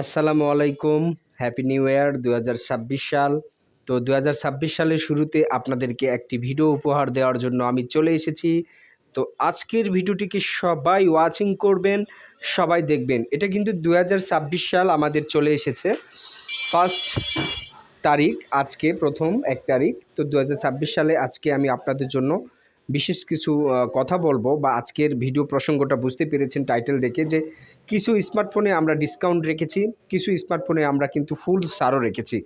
আসসালামু আলাইকুম happy new year দু হাজার ছাব্বিশ সাল। তো দু হাজার ছাব্বিশ সালের শুরুতে আপনাদেরকে একটি ভিডিও উপহার দেওয়ার জন্য আমি চলে এসেছি। তো আজকের ভিডিওটিকে সবাই ওয়াচিং করবেন, সবাই দেখবেন। এটা কিন্তু দু হাজার ছাব্বিশ সাল আমাদের চলে এসেছে। ফার্স্ট তারিখ, আজকে প্রথম এক তারিখ। তো দু হাজার ছাব্বিশ সালে আজকে আমি আপনাদের জন্য বিশেষ কিছু কথা বলব বা আজকের ভিডিও প্রসঙ্গটা বুঝতে পেরেছেন টাইটেল দেখে যে কিছু স্মার্টফোনে আমরা ডিসকাউন্ট রেখেছি, কিছু স্মার্টফোনে আমরা কিন্তু ফুল সারও রেখেছি।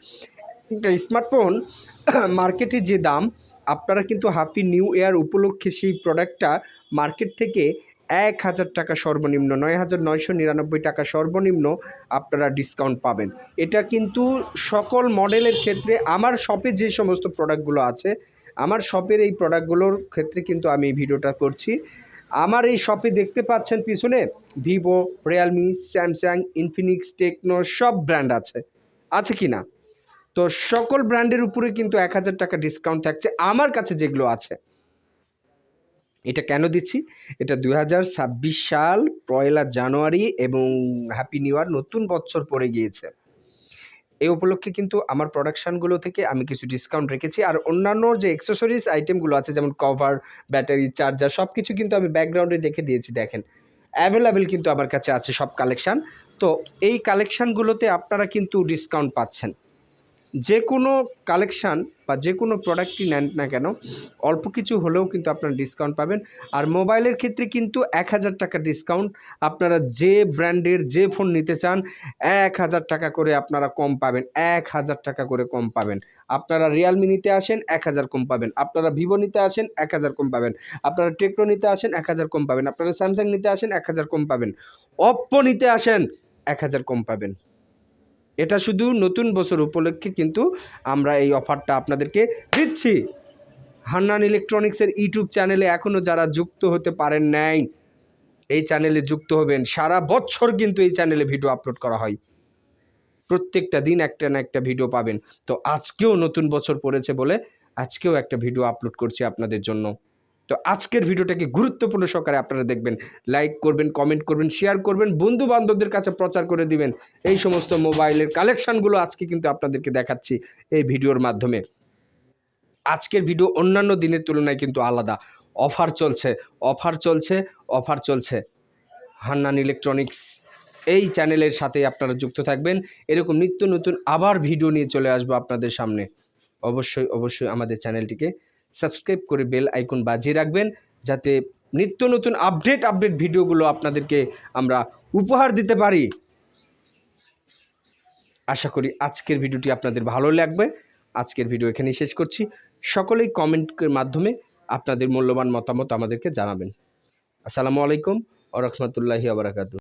একটা স্মার্টফোন মার্কেটে যে দাম, আপনারা কিন্তু হ্যাপি নিউ ইয়ার উপলক্ষে সেই প্রোডাক্টটা মার্কেট থেকে এক হাজার টাকা সর্বনিম্ন, নয় হাজার নয়শো নিরানব্বই টাকা সর্বনিম্ন আপনারা ডিসকাউন্ট পাবেন। এটা কিন্তু সকল মডেলের ক্ষেত্রে আমার শপে যে সমস্ত প্রোডাক্টগুলো আছে আমার শপের এই প্রোডাক্টগুলোর ক্ষেত্রে কিন্তু আমি এই ভিডিওটা করছি। আমার এই শপে দেখতে পাচ্ছেন পিছনে Vivo Realme Samsung Infinix Tecno সব ব্র্যান্ড আছে। আছে কি না? তো সকল ব্র্যান্ডের উপরে কিন্তু এক হাজার টাকা ডিসকাউন্ট থাকছে আমার কাছে যেগুলো আছে। এটা কেন দিচ্ছি? এটা দুই হাজার ছাব্বিশ সাল, পয়লা জানুয়ারি এবং হ্যাপি নিউ ইয়ার নতুন বছর পড়ে গিয়েছে। এই উপলক্ষে কিন্তু আমার প্রোডাকশানগুলো থেকে আমি কিছু ডিসকাউন্ট রেখেছি। আর অন্যান্য যে অ্যাক্সেসরিজ আইটেমগুলো আছে, যেমন কভার ব্যাটারি চার্জার সব কিছু কিন্তু আমি ব্যাকগ্রাউন্ডে দেখে দিয়েছি, দেখেন। অ্যাভেলেবেল কিন্তু আমার কাছে আছে সব কালেকশান তো এই কালেকশানগুলোতে আপনারা কিন্তু ডিসকাউন্ট পাচ্ছেন। যে কোনো কালেকশান বা যে কোনো প্রোডাক্টই নেন না কেন, অল্প কিছু হলেও কিন্তু আপনারা ডিসকাউন্ট পাবেন। আর মোবাইলের ক্ষেত্রে কিন্তু এক হাজার টাকা ডিসকাউন্ট আপনারা যে ব্র্যান্ডের যে ফোন নিতে চান, এক হাজার টাকা করে আপনারা কম পাবেন, এক হাজার টাকা করে কম পাবেন। আপনারা রিয়েলমি নিতে আসেন, এক হাজার কম পাবেন। আপনারা ভিভো নিতে আসেন, এক হাজার কম পাবেন। আপনারা টেকনো নিতে আসেন, এক হাজার কম পাবেন। আপনারা স্যামসাং নিতে আসেন, এক হাজার কম পাবেন। অপ্পো নিতে আসেন, এক হাজার কম পাবেন। এটা শুধু নতুন বছর উপলক্ষে কিন্তু আমরা এই অফারটা আপনাদেরকে দিচ্ছি। হান্নান ইলেকট্রনিক্সের ইউটিউব চ্যানেলে এখনও যারা যুক্ত হতে পারেন নাই, এই চ্যানেলে যুক্ত হবেন। সারা বছর কিন্তু এই চ্যানেলে ভিডিও আপলোড করা হয়। প্রত্যেকটা দিন একটা না একটা ভিডিও পাবেন। তো আজকেও নতুন বছর পড়েছে বলে আজকেও একটা ভিডিও আপলোড করছি আপনাদের জন্য। তো আজকের ভিডিওটাকে গুরুত্বপূর্ণ সহকারে আপনারা দেখবেন। লাইক করবেন কমেন্ট করবেন শেয়ার করবেন বন্ধু বান্ধবদের কাছে প্রচার করে দিবেন। এই সমস্ত মোবাইলের কালেকশানগুলো আজকে কিন্তু আপনাদেরকে দেখাচ্ছি এই ভিডিওর মাধ্যমে। আজকের ভিডিও অন্যান্য দিনের তুলনায় কিন্তু আলাদা। অফার চলছে অফার চলছে অফার চলছে। হান্নান ইলেকট্রনিক্স এই চ্যানেলের সাথে আপনারা যুক্ত থাকবেন। এরকম নিত্য নতুন আবার ভিডিও নিয়ে চলে আসব আপনাদের সামনে। অবশ্যই অবশ্যই আমাদের চ্যানেলটিকে সাবস্ক্রাইব করে বেল আইকন বাজিয়ে রাখবেন যাতে নিত্য নতুন আপডেট আপডেট ভিডিওগুলো আপনাদেরকে আমরা উপহার দিতে পারি। আশা করি আজকের ভিডিওটি আপনাদের ভালো লাগবে। আজকের ভিডিও এখানেই শেষ করছি। সকলেই কমেন্টের মাধ্যমে আপনাদের মূল্যবান মতামত আমাদেরকে জানাবেন। আসসালামু আলাইকুম ও রহমতুল্লাহি আবরাকাতু